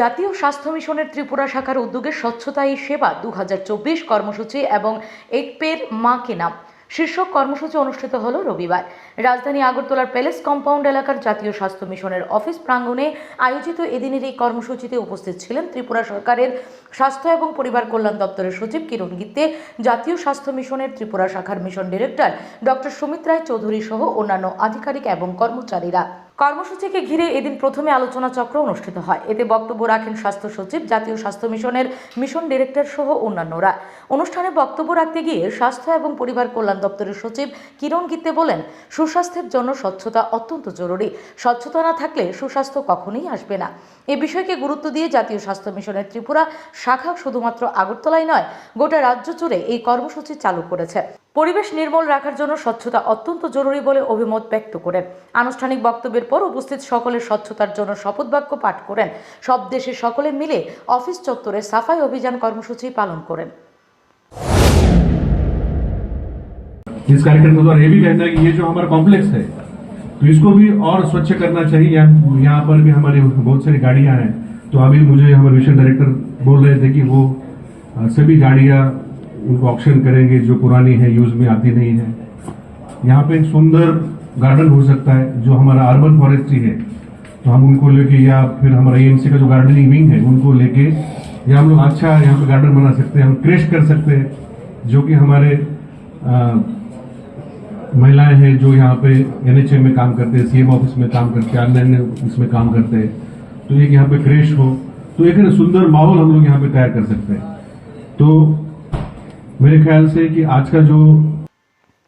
জাতীয় স্বাস্থ্য মিশনের ত্রিপুরা শাখার উদ্যোগে স্বচ্ছতাই সেবা দু হাজার চব্বিশ কর্মসূচি এবং একপের মাকে নাম। শীর্ষক কর্মসূচি অনুষ্ঠিত হল রবিবার। রাজধানী আগরতলার প্যালেস কম্পাউন্ড এলাকার জাতীয় স্বাস্থ্য মিশনের অফিস প্রাঙ্গণে আয়োজিত এদিনের এই কর্মসূচিতে উপস্থিত ছিলেন ত্রিপুরা সরকারের স্বাস্থ্য এবং পরিবার কল্যাণ দপ্তরের সচিব কিরণ গিত্তে, জাতীয় স্বাস্থ্য মিশনের ত্রিপুরা শাখার mission director doctor Sumit Roy Chowdhury সহ অন্যান্য আধিকারিক এবং কর্মচারীরা। কর্মসূচিকে ঘিরে এদিন প্রথমে আলোচনা চক্র অনুষ্ঠিত হয়। এতে বক্তব্য রাখেন স্বাস্থ্য সচিব, জাতীয় স্বাস্থ্য মিশনের মিশন ডিরেক্টর সহ অন্যান্যরা। অনুষ্ঠানে বক্তব্য রাখতে গিয়ে স্বাস্থ্য এবং পরিবার কল্যাণ দপ্তরের সচিব কিরণ গীতে বলেন, সুস্বাস্থ্যের জন্য স্বচ্ছতা অত্যন্ত জরুরি। স্বচ্ছতা না থাকলে সুস্বাস্থ্য কখনোই আসবে না। এ বিষয়কে গুরুত্ব দিয়ে জাতীয় স্বাস্থ্য মিশনের ত্রিপুরা শাখা শুধুমাত্র আগরতলায় নয়, গোটা রাজ্য জুড়ে এই কর্মসূচি চালু করেছে। পরিবেশ নির্মল রাখার জন্য স্বচ্ছতা অত্যন্ত জরুরি বলে অভিমত ব্যক্ত করেন। আনুষ্ঠানিক বক্তব্যের পর উপস্থিত সকলের স্বচ্ছতার জন্য শপথ বাক্য পাঠ করেন সব দেশে সকলে মিলে অফিস চত্বরে সাফাই অভিযান কর্মসূচি পালন করেন इस कार्यक्रम के द्वारा ये भी कहना है कि ये जो हमारा कॉम्प्लेक्स है तो इसको भी और स्वच्छ करना चाहिए यहाँ यहाँ पर भी हमारी बहुत सारी गाड़ियां हैं तो अभी मुझे हमारे मिशन डायरेक्टर बोल रहे थे कि वो अ, सभी गाड़ियां उनको ऑक्शन करेंगे जो पुरानी है यूज में आती नहीं है यहाँ पे एक सुंदर गार्डन हो सकता है, जो हमारा अर्बन फॉरेस्ट्री है। तो हम उनको लेके या फिर हमारा एएमसी का जो गार्डनिंग विंग है, उनको लेके या हम लोग अच्छा यहाँ पे गार्डन बना सकते हैं, हम क्रेश कर सकते हैं, जो कि हमारे महिलाएँ हैं जो यहाँ पे एनएचएम में काम करते हैं सीएम ऑफ़िस में काम करते हैं, अन्य इसमें काम करते हैं। तो एक यहाँ पे क्रेश हो तो एक सुंदर माहौल हम लोग यहाँ पे तैयार कर सकते हैं। तो मेरे ख्याल से कि आज का जो